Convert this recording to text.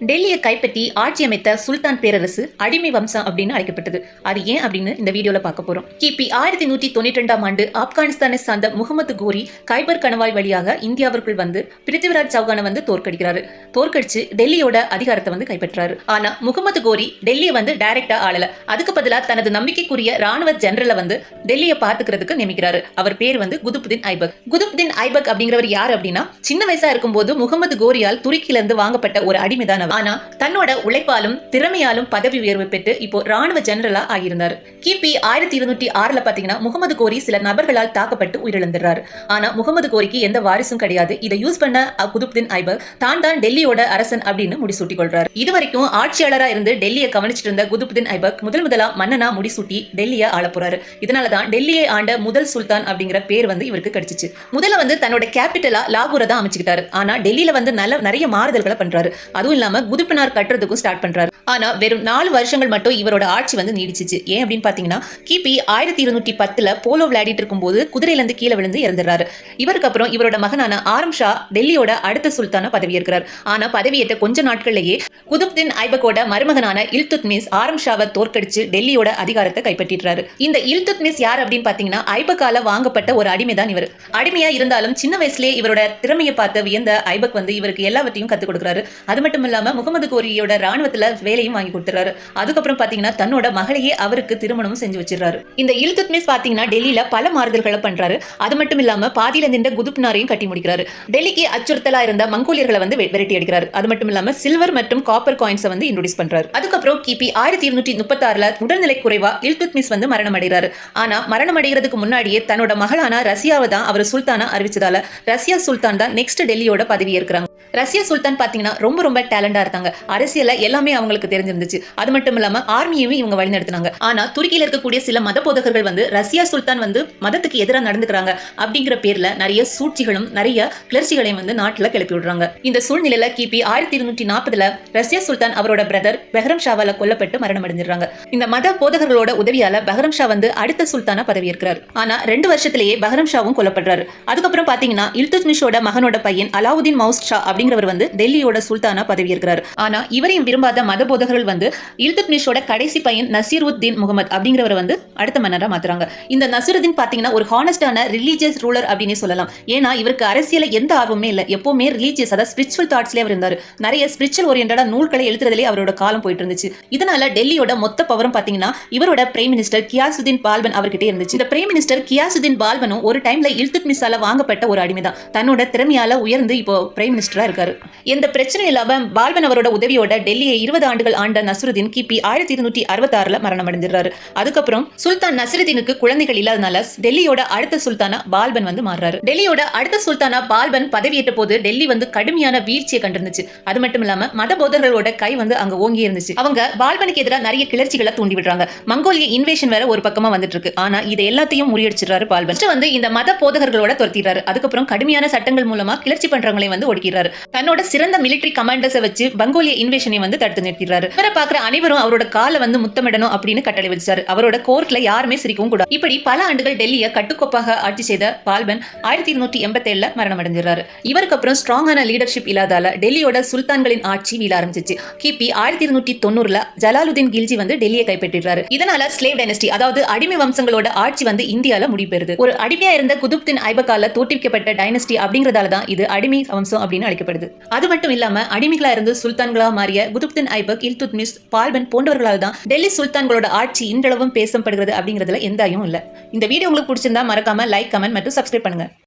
டெல்லியை கைப்பற்றி ஆட்சி அமைத்த சுல்தான் பேரரசு அடிமை வம்சம் அப்படின்னு அழைக்கப்பட்டது. அது ஏன் அப்படின்னு இந்த வீடியோல பார்க்க போறோம். கிபி ஆயிரத்தி நூத்தி தொண்ணூற்றி ரெண்டாம் ஆண்டு ஆப்கானிஸ்தானை சார்ந்த முகமது கோரி கைபர் கணவாய் வழியாக இந்தியாவிற்குள் வந்து பிருத்திவிராஜ் சௌகானை வந்து தோற்கடிக்கிறாரு. தோற்கடிச்சு டெல்லியோட அதிகாரத்தை வந்து கைப்பற்றாரு. ஆனா முகமது கோரி டெல்லியை வந்து டைரக்டா ஆளல. அதுக்கு பதிலாக தனது நம்பிக்கைக்குரிய ராணுவ ஜெனரலை வந்து டெல்லியை பார்த்துக்கிறதுக்கு நியமிக்கிறாரு. அவர் பேர் வந்து குதுபுதீன் ஐபக். குதுப்தீன் ஐபக் அப்படிங்கிறவர் யார் அப்படின்னா சின்ன வயசா இருக்கும்போது முகமது கோரியால் துருக்கியிலிருந்து வாங்கப்பட்ட ஒரு அடிமைதான் ஆனவர் ஆனா தன்னோட உழைப்பாலும் திறமையாலும் பதவி உயர்வு பெற்று இப்போ ராணுவ ஜெனரலா ஆகியிருந்தார். கிபி ஆயிரத்தி இருநூற்றி ஆறுல பாத்தீங்கன்னா முகமது கோரி சில நபர்களால் தாக்கப்பட்டு உயிரிழந்துறாரு ஆனா முகமது கோரிக்கு எந்த வாரிசும் கிடையாது. இதை யூஸ் பண்ண குதுப்தின் ஐபர் தான் தான் டெல்லியோட அரசன் அப்படின்னு முடிசூட்டி கொள்றாரு இது வரைக்கும் ஆட்சியாளரா இருந்து டெல்லியை கவனிச்சிட்டு இருந்த குதுப்தின் ஐபக் முதல் முதலா மன்னனா முடிசூட்டி டெல்லியை ஆள போறாரு. இதனால தான் டெல்லியை ஆண்ட முதல் சுல்தான் அப்படிங்கிற பேர் வந்து இவருக்கு கிடைச்சிச்சு. முதல்ல வந்து தன்னோட கேபிட்டலா லாகூரை தான் அமைச்சுக்கிட்டாரு. ஆனா டெல்லியில வந்து நல்ல நிறைய மாறுதல்களை பண்றாரு. அதுவும் இல்லாம குதுப்பினார் கட்டுறதுக்கும் ஸ்டார்ட் பண்றாரு. ஆனா வெறும் நாலு வருஷங்கள் மட்டும் இவரோட ஆட்சி வந்து நீடிச்சிச்சு. ஏன் அப்படின்னு பாத்தீங்கன்னா கிபி ஆயிரத்தி இருநூற்றி பத்துல போலோ விளையாடிட்டு இருக்கும்போது குதிரையிலிருந்து கீழே விழுந்து இறந்துறாரு இவருக்கு அப்புறம் இவரோட மகனான ஆரம் ஷா டெல்லியோட அடுத்த சுல்தானா பதவியேற்கிறார். ஆனா பதவியேற்ற கொஞ்ச நாட்கள்லயே குதுப்தின் ஐபகோட மருமகனான இல்துத்மிஸ் ஆரம் ஷாவை தோற்கடிச்சு டெல்லியோட அதிகாரத்தை கைப்பற்றிடுறாரு. இந்த இல்துத்மிஸ் யார் அப்படின்னு பாத்தீங்கன்னா ஐபக்கால வாங்கப்பட்ட ஒரு அடிமை தான் இவர். அடிமையா இருந்தாலும் சின்ன வயசுலயே இவரோட திறமையை பார்த்து வியந்த ஐபக் வந்து இவருக்கு எல்லாவற்றையும் கத்துக் கொடுக்குறாரு. அது மட்டும் இல்லாம முகமது கோரியோட ராணுவத்துல வேலையும் வாங்கி கொடுத்துறாரு. அதுக்கப்புறம் பாத்தீங்கன்னா தன்னோட மகளையே அவருக்கு திருமணமும் செஞ்சு வச்சிடறாரு. இந்த இல்துத்மிஸ் பாத்தீங்கன்னா டெல்லியில பல மாறுதல்களை பண்றாரு. அது மட்டும் இல்லாம பாதியில நின்ற குதுப்னாரையும் கட்டி முடிக்கிறாரு. டெல்லிக்கு அச்சுறுத்தலா இருந்த மங்கோலியர்களை வந்து விரட்டி அடிக்கிறாரு. அது மட்டும் இல்லாம சில்வர் மற்றும் காப்பர் காயின்ஸை வந்து இன்ட்ரோடியூஸ் பண்றாரு. அதுக்கப்புறம் கிபி ஆயிரத்தி இருநூற்றி முப்பத்தாறுல உடல்நிலை குறைவா இல்துத்மிஸ் வந்து மரணம் அடைகிறாரு. ஆனா மரணம் அடைகிறதுக்கு முன்னாடியே தன்னோட மகளான ரஷ்யாவை தான் அவர் சுல்தானா அறிவிச்சதால ரஷ்யா சுல்தான் தான் நெக்ஸ்ட் டெல்லியோட பதவி இருக்கிறாங்க ரஷ்யா சுல்தான் பாத்தீங்கன்னா ரொம்ப ரொம்ப டேலண்ட் இருந்தாங்க அரசியல எல்லாமே அவங்களுக்கு தெரிஞ்சிருந்துச்சு. அது மட்டும் இல்லாம ஆர்மியையும் இவங்க வழிநடத்தினாங்க. ஆனா துருக்கியில இருக்கக்கூடிய சில மத போதகர்கள் வந்து ரஷ்யா சுல்தான் வந்து மதத்துக்கு எதிராக நடந்துக்கிறாங்க அப்படிங்கிற பேர்ல நிறைய சூழ்ச்சிகளும் நிறைய கிளர்ச்சிகளையும் வந்து நாட்டுல கிளப்பி விடுறாங்க. இந்த சூழ்நிலையில கிபி ஆயிரத்தி இருநூற்றி நாற்பதுல ரஷ்யா சுல்தான் அவரோட பிரதர் பெஹரம் ஷாவால கொல்லப்பட்டு மரணம் அடைஞ்சிடுறாங்க. இந்த மத போதகர்களோட உதவியால பஹரம் ஷா வந்து அடுத்த சுல்தானா இருக்கிறார் ஆனா ரெண்டு வருஷத்திலேயே பஹரம் ஷாவும் கொல்லப்படுறாரு. அதுக்கப்புறம் பாத்தீங்கன்னா இல்துத்மிஷோட மகனோட பையன் அலாவுதீன் மவுஸ் ஷா அப்படிங்கிறவர் வந்து டெல்லியோட சுல்தானா பதவி இருக்கிறார். ஆனா இவரையும் விரும்பாத மத போதகர்கள் வந்து இல்துத்மிஷோட கடைசி பையன் நசீருத்தீன் முகமது அப்படிங்கிறவர் வந்து அடுத்த மன்னராக மாத்துறாங்க. இந்த நசீருதீன் பாத்தீங்கன்னா ஒரு ஹானஸ்டான ரிலீஜியஸ் ரூலர் அப்படின்னு சொல்லலாம். ஏன்னா இவருக்கு அரசியல எந்த ஆர்வமே இல்லை. எப்பவுமே ரிலீஜியஸ் அதாவது ஸ்பிரிச்சுவல் தாட்ஸ்லேயே அவர் இருந்தார். நிறைய ஸ்பிரிச்சுவல் ஓரியன்டா நூல்களை எழுதுறதுலேயே அவரோட காலம் போயிட்டு இருந்துச்சு. இதனால டெல்லியோட மொத்த பவரும் பாத்தீங்கன்னா இவரோட பிரைம் மினிஸ்டர் கியாசுதீன் பால்பன் அவர்கிட்ட இருந்துச்சு. இந்த பிரைம் மினிஸ்டர் கியாசுதீன் பால்பனும் ஒரு டைம்ல இல்துத்மிஸால வாங்கப்பட்ட ஒரு அடிமைதான். தன்னோட திறமையால உயர்ந்து இப்போ பிரைம் மினிஸ்டரா இருக்காரு. எந்த பிரச்சனையும் இல்லாம பால்பன் அவரோட உதவியோட டெல்லியை இருபது ஆண்டுகள் ஆண்ட நசுருதீன் கிபி ஆயிரத்தி இருநூற்றி அறுபத்தாறுல மரணம் அடைஞ்சிடுறாரு அதுக்கப்புறம் சுல்தான் நசுருதீனுக்கு குழந்தைகள் இல்லாதனால டெல்லியோட அடுத்த சுல்தானா பால்பன் வந்து மாறுறாரு. டெல்லியோட அடுத்த சுல்தானா பால்பன் பதவியேற்ற போது டெல்லி வந்து கடுமையான வீழ்ச்சியை கண்டிருந்துச்சு. அது மட்டும் இல்லாம மத போதர்களோட கை வந்து அங்க ஓங்கி இருந்துச்சு. அவங்க பால்பனுக்கு எதிராக நிறைய கிளர்ச்சிகளை தூண்டி விடுறாங்க மங்கோலிய இன்வேஷன் வேற ஒரு பக்கமா வந்துட்டு இருக்கு ஆனா இது எல்லாத்தையும் முறியடிச்சிடுறாரு பால்பன். வந்து இந்த மத போதகர்களோட துரத்திடுறாரு. அதுக்கப்புறம் கடுமையான சட்டங்கள் மூலமா கிளர்ச்சி பண்றவங்களை வந்து ஒடுக்கிறாரு தன்னோட சிறந்த மிலிட்டரி கமாண்டர்ஸை வச்சு பங்கோலிய இன்வேஷனை வந்து தடுத்து நிறுத்திடுறாரு. இவரை பாக்குற அனைவரும் அவரோட காலை வந்து முத்தமிடணும் அப்படின்னு கட்டளை விதிச்சாரு. அவரோட கோர்ட்ல யாருமே சிரிக்கவும் கூடாது. இப்படி பல ஆண்டுகள் டெல்லியை கட்டுக்கோப்பாக ஆட்சி செய்த பால்பன் ஆயிரத்தி இருநூற்றி எண்பத்தி ஏழுல மரணம் அடைஞ்சிடறாரு இவருக்கு அப்புறம் ஸ்ட்ராங்கான லீடர்ஷிப் இல்லாதால டெல்லியோட சுல்தான்களின் ஆட்சி வீழ ஆரம்பிச்சிச்சு கிபி ஆயிரத்தி இருநூற்றி தொண்ணூறுல ஜலாலுதீன் கில்ஜி வந்து டெல்லியை கைப்பற்றிடுறாரு. இதனால ஸ்லேவ் டைனஸ்டி அதாவது அடிமை வம்சங்களோட ஆட்சி வந்து இந்தியால முடிபெறுது. ஒரு அடிமையா இருந்த குதுப்தின் ஐபகால தோற்றுவிக்கப்பட்ட டைனஸ்டி அப்படிங்கறதால தான் இது அடிமை வம்சம் அப்படின்னு அழைக்கப்படுது. அது மட்டும் இல்லாம அடிமைகளா இருந்த சுல்தான்களா மாறிய குதுப்தின் ஐபக் இல்துத்மிஸ் பால்பன் போன்றவர்களால் தான் டெல்லி சுல்தான்களோட ஆட்சி இன்றளவும் பேசப்படுகிறது அப்படிங்கிறதுல எந்த ஐயும் இல்ல. இந்த வீடியோ உங்களுக்கு பிடிச்சிருந்தா மறக்காம லைக் கமெண்ட் மற்றும் சப்ஸ்கிரைப் பண்ணுங்க.